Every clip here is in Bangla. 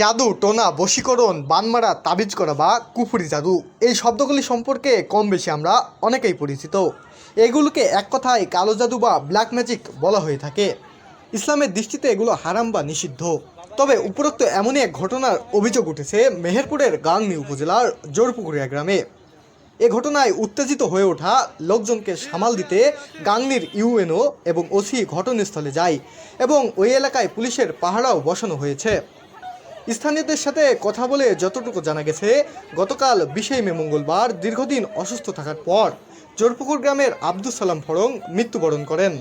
জাদু, টোনা, বশীকরণ, বানমারা, তাবিজ করা বা কুফুরি জাদু। এই শব্দগুলি সম্পর্কে কম বেশি আমরা অনেকেই পরিচিত। এগুলোকে এক কথায় কালো জাদু বা ব্ল্যাক ম্যাজিক বলা হয়ে থাকে। ইসলামের দৃষ্টিতে এগুলো হারাম বা নিষিদ্ধ। তবে উপরোক্ত এমনই এক ঘটনার অভিযোগ উঠেছে মেহেরপুরের গাংনি উপজেলার জোরপুকুরিয়া গ্রামে। এ ঘটনায় উত্তেজিত হয়ে ওঠা লোকজনকে সামাল দিতে গাংনির ইউএনও এবং ওসি ঘটনাস্থলে যায় এবং ওই এলাকায় পুলিশের পাহারাও বসানো হয়েছে। স্থানীয়দের সাথে কথা বলে যতটুকু জানা গেছে, গতকাল বিশে মে মঙ্গলবার দীর্ঘদিন অসুস্থ থাকার পর জোরপুকুর গ্রামের আব্দুল সালাম ফরং মৃত্যুবরণ করেন।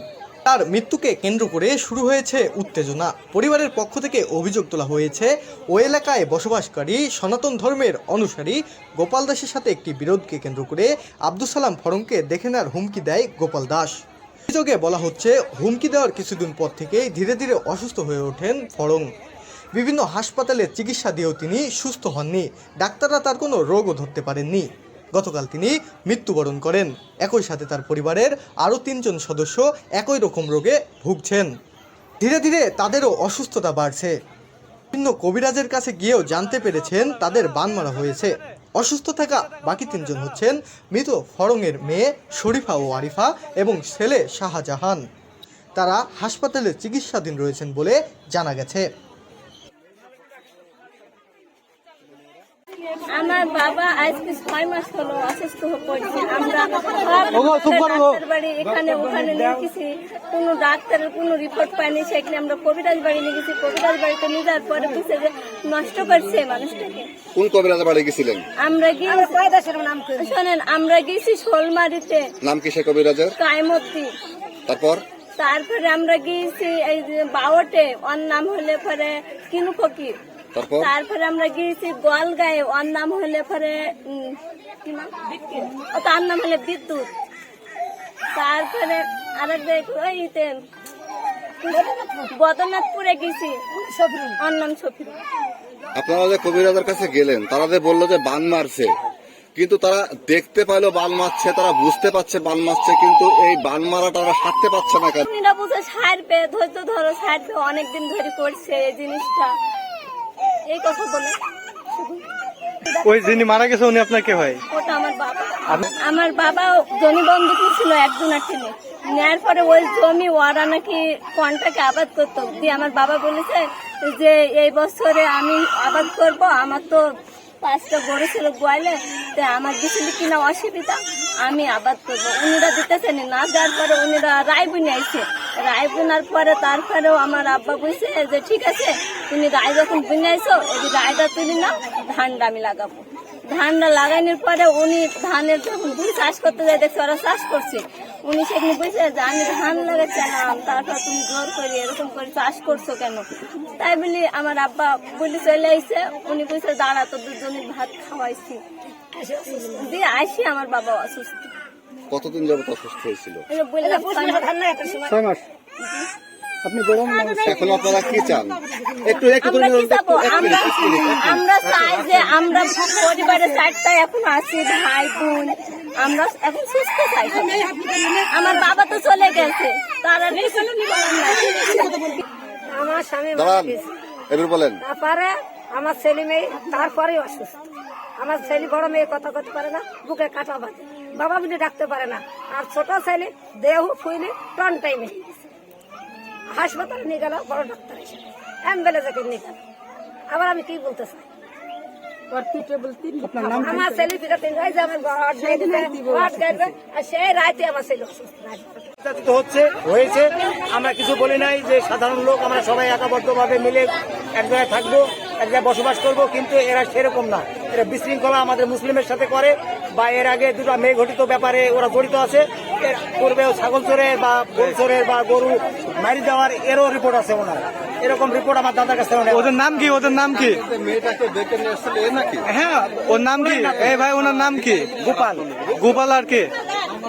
তার মৃত্যুকে কেন্দ্র করে শুরু হয়েছে উত্তেজনা। পরিবারের পক্ষ থেকে অভিযোগ তোলা হয়েছে ওই এলাকায় বসবাসকারী সনাতন ধর্মের অনুসারী গোপাল দাসের সাথে একটি বিরোধকে কেন্দ্র করে আব্দুল সালাম ফরংকে দেখে নেওয়ার হুমকি দেয় গোপাল দাস। অভিযোগে বলা হচ্ছে, হুমকি দেওয়ার কিছুদিন পর থেকেই ধীরে ধীরে অসুস্থ হয়ে ওঠেন ফরং বিভিন্ন হাসপাতালে চিকিৎসা দিয়েও তিনি সুস্থ হননি। ডাক্তাররা তার কোনো রোগও ধরতে পারেননি। গতকাল তিনি মৃত্যুবরণ করেন। একই সাথে তার পরিবারের আরও তিনজন সদস্য একই রকম রোগে ভুগছেন। ধীরে ধীরে তাদেরও অসুস্থতা বাড়ছে। বিভিন্ন কবিরাজের কাছে গিয়েও জানতে পেরেছেন তাদের বান মারা হয়েছে। অসুস্থ থাকা বাকি তিনজন হচ্ছেন মৃত ফরংয়ের মেয়ে শরীফা ও আরিফা এবং ছেলে শাহজাহান। তারা হাসপাতালে চিকিৎসাধীন রয়েছেন বলে জানা গেছে। আমার বাবা আজকে ছয় মাস হলো অসুস্থ হয়ে পড়ছে। আমরা ডাক্তার বাড়ি এখানে ওখানে নিয়ে গেছি। কোনো ডাক্তারের কোনো রিপোর্ট পাইনি সেখানে আমরা কবিরাজ বাড়ি নিয়ে গেছি। কবিরাজ বাড়িতে নিয়ে যাওয়ার পরে বুঝছে যে নষ্ট করছে মানুষটাকে। কোন কবিরাজ বাড়ি গেছিলেন? আমরা গিয়ে শোনেন আমরা গেছি শোলমারিতে। নাম কি সে কবিরাজের? কায়মতি তারপর? তারপরে আমরা গিয়েছি এই বাওটে ওর নাম হলে পরে কিনু ফকির। তারপর? আমরা গিয়েছি গোয়ালগায়ে ওর নাম হলে পরে তার নাম হলে বিদ্যুৎ। তারপরে আরেক ওইতে বদনাথপুরে গেছি ওর নাম সফির আপনারা যে কবিরাজের কাছে গেলেন তারা যে বলল যে বান মারছে কিন্তু তারা দেখতে পাইলো বান মারছে তারা বুঝতে পারছে বান মারছে কিন্তু এই বান মারাটা তারা সারতে পারছে না কেন? বুঝে সারবে ধৈর্য ধরো সারবে অনেকদিন ধরে করছে এই জিনিসটা। এই কথা বলে। ওই যিনি মারা গেছে উনি আপনার কে হয়? ওটা আমার বাবা। আমার বাবা জমি বন্ধক ছিল একজনের ছেলে নেওয়ার পরে ওই জমি ওরা নাকি কন্টাকে আবাদ করতো। দিয়ে আমার বাবা বলেছে যে এই বছরে আমি আবাদ করব আমার তো পাঁচটা গরু ছিল গোয়ালে তো আমার দিছিল কিনা অসুবিধা? আমি আবাদ করব। উনিরা দিতেছেন না। যার পরে উনিরা রায় বুনে আইছে। রায় বোনার পরে তারপরেও আমার আব্বা বুঝছে যে ঠিক আছে তুমি রায় যখন বুনে আইছো এই রায়টা তুলি না ধানটা আমি লাগাবো। ধানটা লাগানোর পরে উনি ধানের যখন দুই চাষ করতে যায় দেখছে ওরা চাষ করছে। উনি সেখানে বুঝছে যে আমি ধান লাগাচ্ছিলাম তারপর তুমি জোর করে এরকম করে চাষ করছ কেন? তাই বলি আমার আব্বা বলি চলে আইসে উনি বুঝছে দাঁড়া তো দুজনের ভাত খাওয়াইছি। দিয়ে আসি আমার বাবা অসুস্থ। কতদিন যাবত অসুস্থ হয়েছিল? ছয় মাস। আপনি গরম এখন আপনারা কি চান? একটু একটু আমরা কি একটু- চাবো এক আমরা। আমরা চাই যে আমরা পরিবারের চারটা এখন আছি ভাই বোন। আমরা এখন সুস্থ চাই। আমার বাবা তো চলে গেছে। তার আমার স্বামী দাঁড়ান এবার বলেন। তারপরে আমার ছেলে মেয়ে তারপরে অসুস্থ। আমার ছেলে বড় মেয়ে কথা করতে পারে না বুকে কাটা বাঁধে বাবা বলে ডাকতে পারে না। আর ছোট ছেলে দেহ ফুইলে টন টাইমে হাসপাতালে নিয়ে গেল বড় ডাক্তার এসে অ্যাম্বুলেন্সে নিয়ে গেল। আবার আমি কি বলতে চাই? আমার ছেলে ফিরে তিন রাইজে আমার ঘর দিয়ে দিতে, ঘর গাইবে, আর সেই রাতে আমার ছেলে অসুস্থ। নির্যাতিত হচ্ছে হয়েছে। আমরা কিছু বলি নাই যে সাধারণ লোক আমরা সবাই একাবদ্ধভাবে মিলে এক জায়গায় থাকব এক জায়গায় বসবাস করব কিন্তু এরা সেরকম না। এরা বিশৃঙ্খলা আমাদের মুসলিমের সাথে করে বা এর আগে দুটো মেয়ে ঘটিত ব্যাপারে ওরা জড়িত আছে। পূর্বেও ছাগল চোরের বা গরু চোরের বা গরু মারি দেওয়ার এরও রিপোর্ট আছে ওনার। এরকম রিপোর্ট আমার দাদার কাছে ওদের নাম কি? ওদের নাম কি? হ্যাঁ ওর নাম কি? এই ভাই ওনার নাম কি? গোপাল। গোপাল আর কে?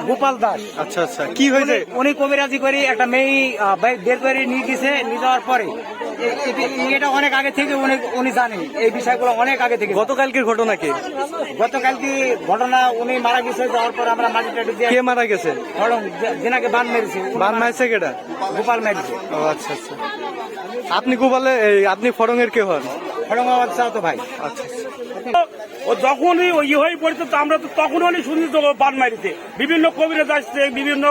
গোপাল দাস। আচ্ছা আচ্ছা। কি হয়েছে? উনি- কবিরাজি করে একটা মেয়ে বের করে নিয়ে গেছে নিয়ে যাওয়ার পরে এটা অনেক আগে থেকে উনি উনি জানেন। এই বিষয়গুলো অনেক আগে থেকে। গতকালকের ঘটনা কি? গতকাল কি ঘটনা উনি মারা গেছে যাওয়ার পর আমরা মাটি টাটি দিয়ে কে মারা গেছে? যেনাকে বান মেরেছে বান মারছে কেটা গোপাল মেরেছে ও আচ্ছা আচ্ছা। আপনি গোপালে আপনি এর কে হন? ফড়ঙ্গাবাদ চাও ভাই। ও যখনই ওই ইয়ে হয়ে পড়ছে তো আমরা তো তখন হলে শুনি তো বান মারিতে। বিভিন্ন কবিরাজ আসছে বিভিন্ন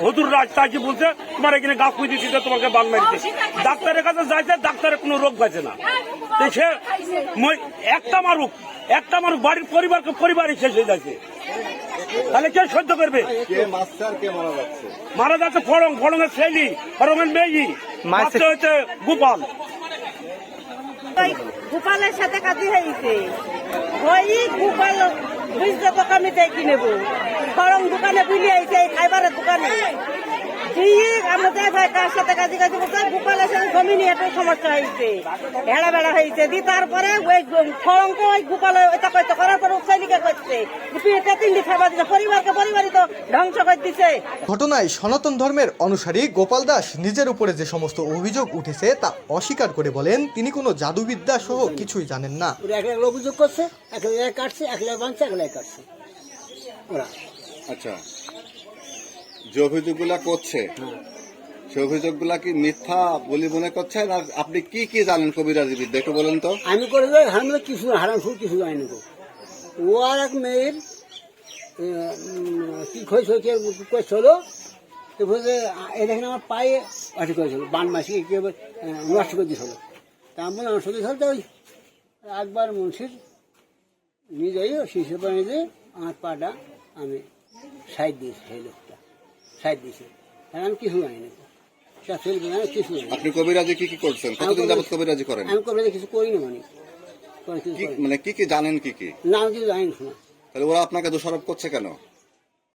হদুর রাজ তাকে বলছে তোমার এখানে গা খুঁজে দিচ্ছি তোমাকে বান মারিতে। ডাক্তারের কাছে যাইছে ডাক্তারের কোনো রোগ পাইছে না। তো সে মই- একটা মারুক একটা মারুক বাড়ির পরিবারকে পরিবারই শেষ হয়ে যাচ্ছে। তাহলে কে সহ্য করবে? মারা যাচ্ছে? মারা যাচ্ছে ফড়ং ফড়ঙের ছেলি ফড়ঙের মেয়ে। মারতে হচ্ছে গোপাল। গোপালের সাথে কাজে হয়েছে। ওই গোপাল বুঝতে তো আমি কিনে নেব? বরং দোকানে বুঝে আইছে খাইবারের দোকানে। ভাই সমস্যা হয়েছে হেড়া বেড়া হয়েছে তারপরে ওই ফলঙ্ক ওই গোপাল করছে। পিঠে তিনটি খাবার দিচ্ছে পরিবারকে পরিবারই তো ধ্বংস করে দিছে। ঘটনায় সনাতন ধর্মের অনুসারী গোপাল দাস নিজের উপরে যে সমস্ত অভিযোগ উঠেছে তা অস্বীকার করে বলেন তিনি কোনো জাদুবিদ্যা সহ কিছুই জানেন না। এক এক অভিযোগ করছে এক এক কাটছে এক লাখ বাঁধছে এক লাখ কাটছে। ওরা। আচ্ছা। যে অভিযোগগুলা করছে সে অভিযোগগুলা কি মিথ্যা বলে মনে করছেন আর আপনি কি কি জানেন কবিরাজি বিদ্যা একটু বলেন তো। আমি করে যাই হারাম কিছু হারাম কিছু জানি না ও আর এক মেয়ের কি খোঁজ হয়েছে করছিল? বলছে এই দেখেন আমার পায়ে আটি করেছিল বান মাসি আহ, নষ্ট করে দিয়েছিল তা আমি বললাম নষ্ট দিয়েছিল তো ওই একবার মুন্সির নিজেই শিশু পানি দিয়ে আমার পাটা আমি সাইড দিয়েছি সেই লোকটা সাইড দিয়েছি। আর আমি কিছু জানি না। কিছু জানি। আপনি কবিরাজি কি কি করছেন? কতদিন যাবত কবিরাজি করেন? আমি কবে কিছু করি না মানে। মানে কি কি জানেন কি কি? না আমি কিছু জানি না। তাহলে ওরা আপনাকে দোষারোপ করছে কেন?